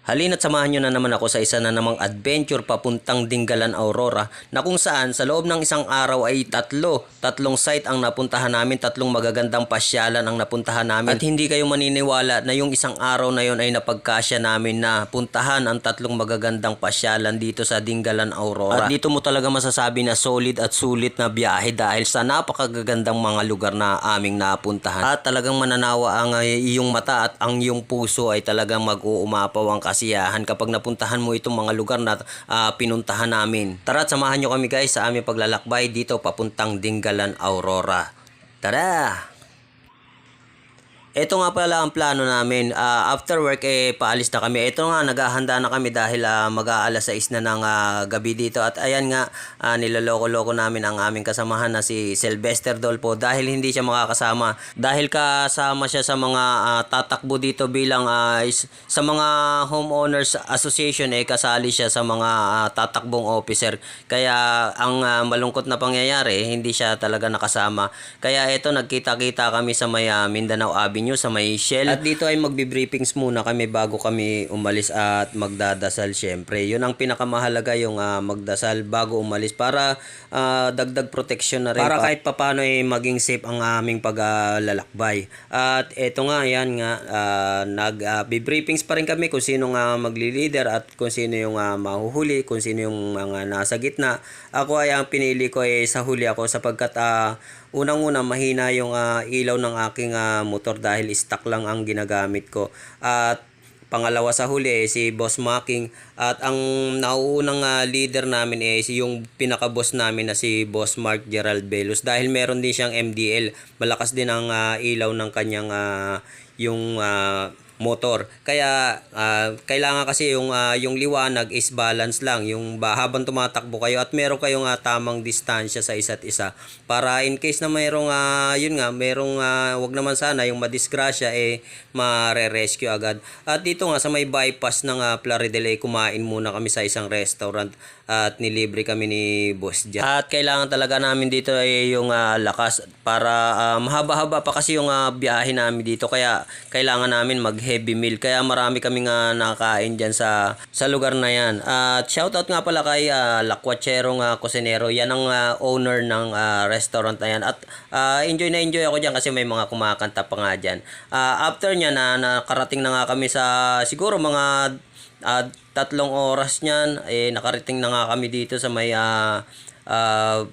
Halina't samahan nyo na naman ako sa isa na namang adventure papuntang Dinggalan, Aurora na kung saan sa loob ng isang araw ay tatlo, tatlong site ang napuntahan namin, tatlong magagandang pasyalan ang napuntahan namin. At hindi kayo maniniwala na yung isang araw na yon ay napagkasya namin na puntahan ang tatlong magagandang pasyalan dito sa Dinggalan, Aurora. At dito mo talaga masasabi na solid at sulit na biyahe dahil sa napakagagandang mga lugar na aming napuntahan. At talagang mananawa ang iyong mata at ang iyong puso ay talagang mag-uumapaw ang kasiyahan kapag napuntahan mo itong mga lugar na ah, pinuntahan namin. Tara samahan nyo kami guys sa aming paglalakbay dito papuntang Dinggalan, Aurora. Tara! Ito nga pala ang plano namin. Ah, after work, eh, paalis na kami. Ito nga, naghahanda na kami dahil uh, mag-aalas 6 na ng ah, gabi dito. At ayan nga, ah, niloloko-loko namin ang aming kasamahan na si Sylvester Dolpo dahil hindi siya makakasama. Dahil kasama siya sa mga ah, tatakbo dito bilang ah, is- sa mga homeowners association, eh, kasali siya sa mga ah, tatakbong officer. Kaya ang ah, malungkot na pangyayari, hindi siya talaga nakasama. Kaya ito, nagkita-kita kami sa may ah, Mindanao Avenue, sa may Shell. At dito ay magbi-briefings muna kami bago kami umalis at magdadasal syempre. Yun ang pinakamahalaga yung ah, magdasal bago umalis para ah, dagdag protection na rin. Para kahit papano ay maging safe ang aming paglalakbay. At eto nga, yan nga, ah, nag-briefings pa rin kami kung sino nga magli-leader at kung sino yung ah, mahuhuli, kung sino yung mga nasa gitna. Ako ay ang pinili ko ay sa huli ako sapagkat ah, unang-una mahina yung ah, ilaw ng aking ah, motor dahil stock lang ang ginagamit ko. At pangalawa sa huli eh, si Boss Making at ang nauunang ah, leader namin eh si yung pinaka-boss namin na si Boss Mark Gerald Velos dahil meron din siyang MDL. Malakas din ang ah, ilaw ng kanyang ah, yung ah, motor. Kaya ah, kailangan kasi yung ah, yung liwanag is balance lang yung ba, habang tumatakbo kayo at meron kayong ah, tamang distansya sa isa't isa para in case na mayroong ah, yun nga merong ah, wag naman sana yung madisgrasya eh mare-rescue agad. At dito nga sa may bypass ng uh, Plaridel eh, kumain muna kami sa isang restaurant at nilibre kami ni Boss Jack. At kailangan talaga namin dito ay yung ah, lakas para ah, mahaba-haba pa kasi yung ah, biyahe namin dito kaya kailangan namin mag heavy meal kaya marami kaming nga nakain diyan sa sa lugar na yan. At shoutout nga pala kay uh, Lakwachero nga Cosinero. Yan ang ah, owner ng ah, restaurant na yan. At ah, enjoy na enjoy ako diyan kasi may mga kumakanta pa nga diyan. Ah, after niya na nakarating na nga kami sa siguro mga ah, tatlong oras niyan eh nakarating na nga kami dito sa may ah, ah,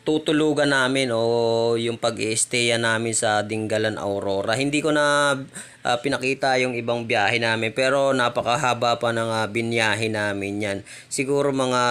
tutulugan namin o yung pag stay namin sa Dinggalan Aurora. Hindi ko na ah, pinakita yung ibang biyahe namin pero napakahaba pa ng ah, binyahe namin yan. Siguro mga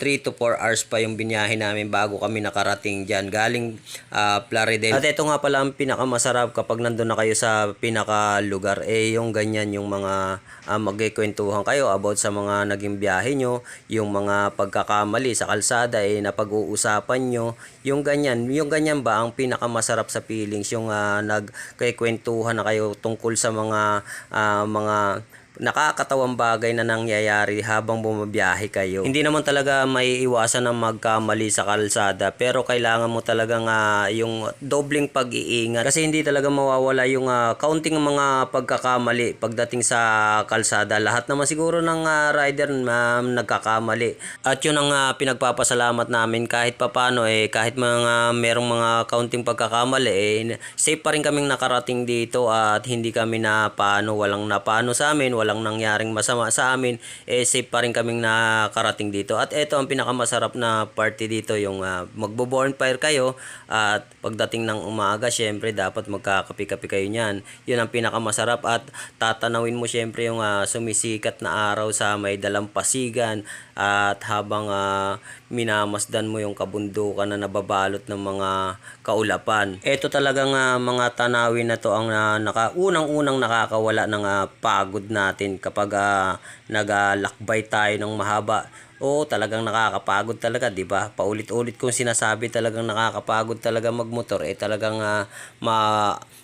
3 to 4 hours pa yung binyahe namin bago kami nakarating dyan. Galing ah, Plaridel. At ito nga pala ang pinakamasarap kapag nandun na kayo sa pinakalugar. Eh yung ganyan yung mga uh, magkikwentuhan kayo about sa mga naging biyahe nyo, yung mga pagkakamali sa kalsada eh napag-uusapan nyo, yung ganyan, yung ganyan ba ang pinakamasarap sa feelings, yung uh, nagkikwentuhan na kayo tungkol sa mga ah, mga nakakatawang bagay na nangyayari habang bumabiyahe kayo. Hindi naman talaga may iwasan na magkamali sa kalsada pero kailangan mo talaga nga yung dobling pag-iingat kasi hindi talaga mawawala yung uh, counting mga pagkakamali pagdating sa kalsada. Lahat naman siguro ng ah, rider na nagkakamali. At yun ang ah, pinagpapasalamat namin kahit papano eh kahit mga merong mga counting pagkakamali eh safe pa rin kaming nakarating dito at hindi kami na paano walang napano sa amin walang nangyaring masama sa amin eh safe pa rin kaming nakarating dito. At ito ang pinakamasarap na party dito yung uh, magbo-bonfire kayo. At pagdating ng umaga syempre dapat magkakapi-kapi kayo niyan. Yun ang pinakamasarap. At tatanawin mo syempre yung ah, sumisikat na araw sa may dalampasigan. At habang ah, minamasdan mo yung kabundukan na nababalot ng mga kaulapan. Ito talagang ah, mga tanawin na to ang ah, naka, unang-unang nakakawala ng ah, pagod natin kapag ah, nagalakbay tayo ng mahaba. Oo, talagang nakakapagod talaga, 'di ba? Paulit-ulit kong sinasabi talagang nakakapagod talaga magmotor eh talagang ah, ma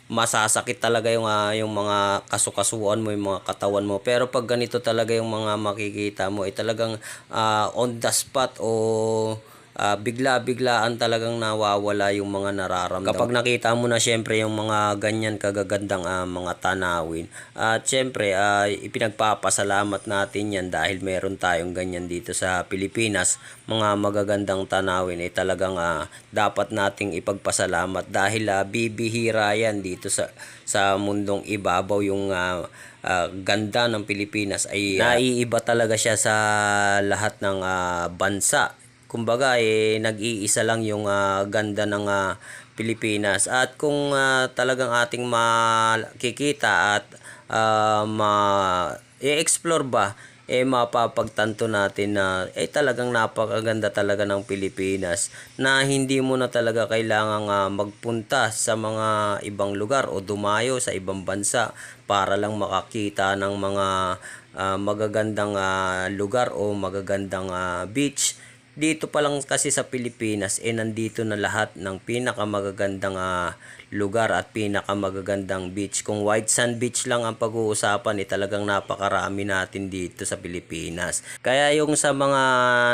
masasakit talaga yung ah, yung mga kasukasuan mo, yung mga katawan mo. Pero pag ganito talaga yung mga makikita mo, eh talagang ah, on the spot o ah, bigla-biglaan talagang nawawala yung mga nararamdaman. Kapag nakita mo na syempre yung mga ganyan kagagandang ah, mga tanawin, at syempre ah, ipinagpapasalamat natin yan dahil meron tayong ganyan dito sa Pilipinas, mga magagandang tanawin ay talagang ah, dapat nating ipagpasalamat dahil ah, bibihira yan dito sa sa mundong ibabaw yung ah, ah, ganda ng Pilipinas ay ah, naiiba talaga siya sa lahat ng ah, bansa kumbaga eh nag-iisa lang yung ah, ganda ng ah, Pilipinas. At kung ah, talagang ating makikita at ah, ma i-explore ba eh mapapagtanto natin na eh talagang napakaganda talaga ng Pilipinas na hindi mo na talaga kailangang ah, magpunta sa mga ibang lugar o dumayo sa ibang bansa para lang makakita ng mga ah, magagandang ah, lugar o magagandang ah, beach dito pa lang kasi sa Pilipinas eh nandito na lahat ng pinakamagagandang ah, lugar at pinakamagagandang beach. Kung white sand beach lang ang pag-uusapan eh talagang napakarami natin dito sa Pilipinas. Kaya yung sa mga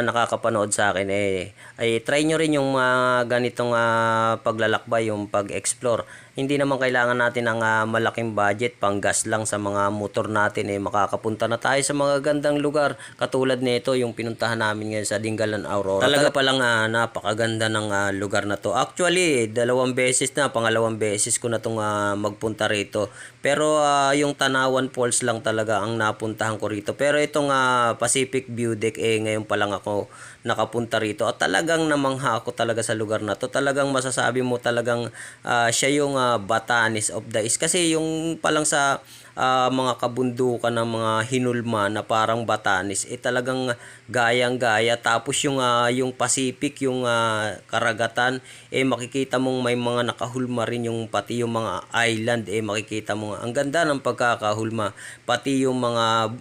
nakakapanood sa akin eh ay try nyo rin yung mga ganitong ah, paglalakbay, yung pag-explore. Hindi naman kailangan natin ng ah, malaking budget pang gas lang sa mga motor natin eh makakapunta na tayo sa mga gandang lugar katulad nito yung pinuntahan namin ngayon sa Dingalan Aurora. Talaga palang ah, napakaganda ng ah, lugar na to. Actually, dalawang beses na, pangalawang beses ko na tong ah, magpunta rito. Pero ah, yung Tanawan Falls lang talaga ang napuntahan ko rito. Pero itong ah, Pacific View Deck eh ngayon pa lang ako nakapunta rito at talagang namangha ako talaga sa lugar na to. Talagang masasabi mo talagang ah, siya yung ah, Batanes of the East kasi yung palang sa ah, mga kabundukan ng mga hinulma na parang Batanes eh talagang gayang-gaya. Tapos yung ah, yung Pacific yung ah, karagatan eh makikita mong may mga nakahulma rin yung pati yung mga island eh makikita mo ang ganda ng pagkakahulma. Pati yung mga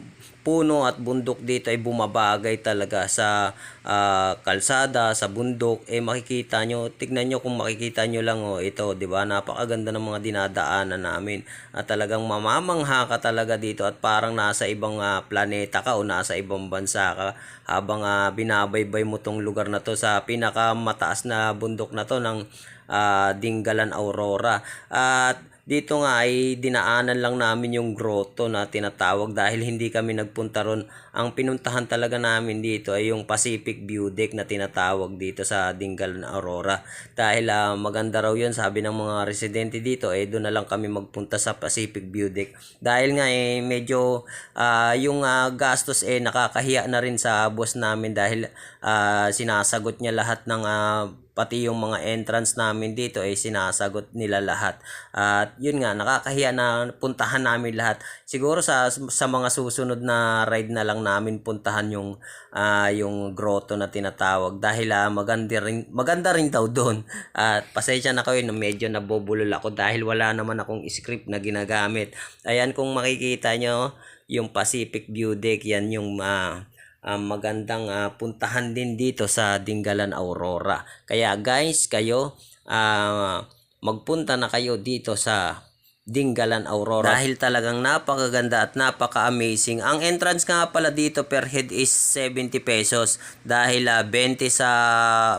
puno at bundok dito ay bumabagay talaga sa ah, kalsada, sa bundok, eh makikita nyo, tignan nyo kung makikita nyo lang oh, ito, di ba? Napakaganda ng mga dinadaanan namin. At talagang mamamangha ka talaga dito at parang nasa ibang ah, planeta ka o nasa ibang bansa ka habang ah, binabaybay mo tong lugar na to sa pinakamataas na bundok na to ng ah, Dingalan Aurora. At dito nga ay dinaanan lang namin yung grotto na tinatawag dahil hindi kami nagpunta ron. Ang pinuntahan talaga namin dito ay yung Pacific View Deck na tinatawag dito sa Dingalan Aurora. Dahil ah, maganda raw yun sabi ng mga residente dito eh doon na lang kami magpunta sa Pacific View Deck. Dahil nga eh medyo ah, yung ah, gastos eh nakakahiya na rin sa boss namin dahil ah, sinasagot niya lahat ng ah, pati yung mga entrance namin dito ay sinasagot nila lahat. At yun nga, nakakahiya na puntahan namin lahat. Siguro sa sa mga susunod na ride na lang namin puntahan yung ah, yung grotto na tinatawag dahil ah, maganda rin maganda rin daw doon. At pasensya na kayo medyo nabobulol ako dahil wala naman akong script na ginagamit. Ayan kung makikita nyo yung Pacific View Deck yan yung ah, ah, magandang ah, puntahan din dito sa Dingalan Aurora. Kaya guys, kayo ah, magpunta na kayo dito sa Dingalan Aurora dahil talagang napakaganda at napaka-amazing. Ang entrance nga pala dito per head is 70 pesos dahil ah, 20 sa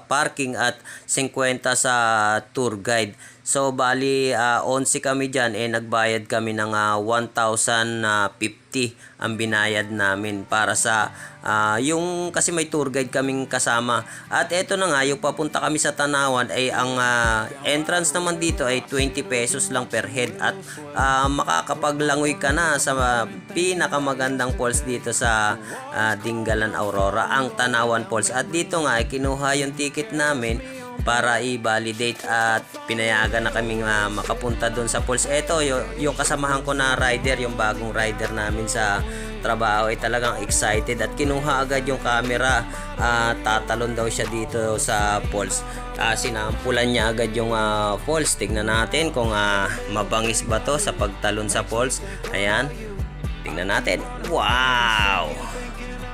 parking at 50 sa tour guide. So bali ah, 11 kami diyan eh nagbayad kami ng ah, 1,050 ang binayad namin para sa ah, yung kasi may tour guide kaming kasama. At eto na nga yung papunta kami sa Tanawan ay ang ah, entrance naman dito ay 20 pesos lang per head at ah, makakapaglangoy ka na sa ah, pinakamagandang falls dito sa ah, Dingalan Aurora, ang Tanawan Falls. At dito nga ay kinuha yung ticket namin para i-validate at pinayagan na kaming ah, makapunta doon sa falls. Ito, yung, kasamahan ko na rider, yung bagong rider namin sa trabaho ay talagang excited at kinuha agad yung camera at tatalon daw siya dito sa falls. Ah, sinampulan niya agad yung ah, falls. Tignan natin kung ah, mabangis ba to sa pagtalon sa falls. Ayan. Tingnan natin. Wow!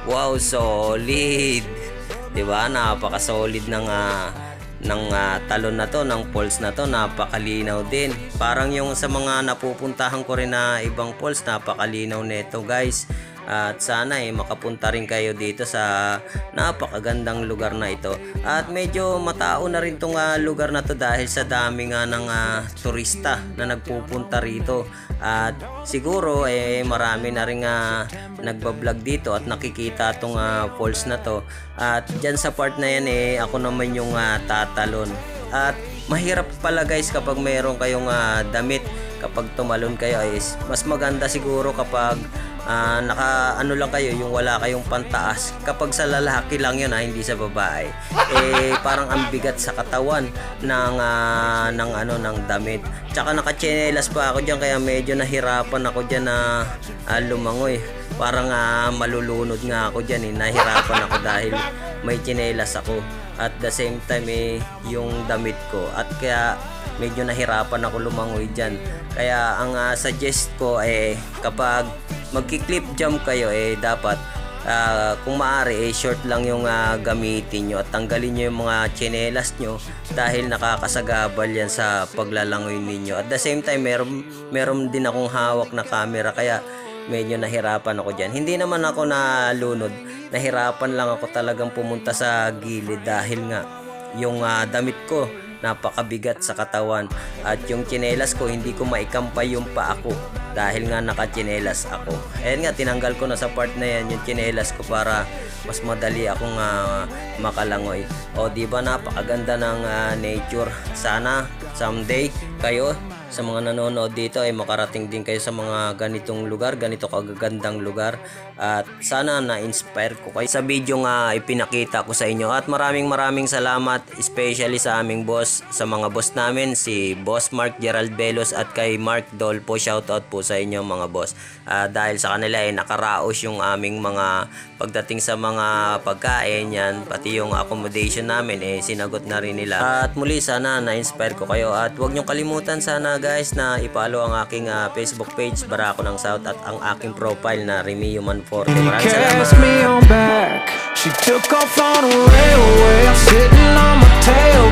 Wow, solid. 'Di ba? Napaka-solid ng ah, ng ah, talon na to, ng falls na to, napakalinaw din. Parang yung sa mga napupuntahan ko rin na ibang falls, napakalinaw nito, guys. At sana eh makapunta rin kayo dito sa napakagandang lugar na ito. At medyo matao na rin tong ah, lugar na to dahil sa dami nga ng ah, turista na nagpupunta rito. At siguro eh marami na rin nga nagbablog dito at nakikita tong ah, falls na to. At dyan sa part na yan eh ako naman yung ah, tatalon. At mahirap pala guys kapag mayroon kayong ah, damit kapag tumalon kayo is mas maganda siguro kapag ah, naka ano lang kayo yung wala kayong pantaas. Kapag sa lalaki lang yun ha, hindi sa babae. Eh parang ang bigat sa katawan ng ah, ng ano ng damit. Tsaka nakachinelas pa ako diyan kaya medyo nahirapan ako diyan na ah, lumangoy. Parang ah, malulunod nga ako diyan eh. Nahirapan ako dahil may chinelas ako. At the same time eh yung damit ko. At kaya medyo nahirapan ako lumangoy dyan. Kaya ang ah, suggest ko eh kapag magki-clip jump kayo eh dapat ah, kung maaari eh short lang yung ah, gamitin nyo at tanggalin nyo yung mga chinelas nyo dahil nakakasagabal yan sa paglalangoy ninyo at the same time meron, meron din akong hawak na camera kaya medyo nahirapan ako dyan. Hindi naman ako nalunod. Nahirapan lang ako talagang pumunta sa gilid dahil nga yung ah, damit ko napakabigat sa katawan at yung tsinelas ko hindi ko maikampay yung pa ako dahil nga nakatsinelas ako. Ayan nga tinanggal ko na sa part na yan yung tsinelas ko para mas madali akong ah, makalangoy. O di ba napakaganda ng ah, nature. Sana someday kayo sa mga nanonood dito ay makarating din kayo sa mga ganitong lugar, ganito kagagandang lugar. At sana na-inspire ko kayo. Sa video nga ipinakita ko sa inyo. At maraming maraming salamat especially sa aming boss, sa mga boss namin si Boss Mark Gerald Velos at kay Mark Dolpo. Shoutout po sa inyo mga boss. Ah, dahil sa kanila ay nakaraos yung aming mga pagdating sa mga pagkain yan. Pati yung accommodation namin eh sinagot na rin nila. At muli sana na-inspire ko kayo. At huwag niyong kalimutan sana guys na i-follow ang aking uh, Facebook page Barako ng South at ang aking profile na Remio Manforte. Maraming salamat. Me back. She took off on a railway, I'm on my tail.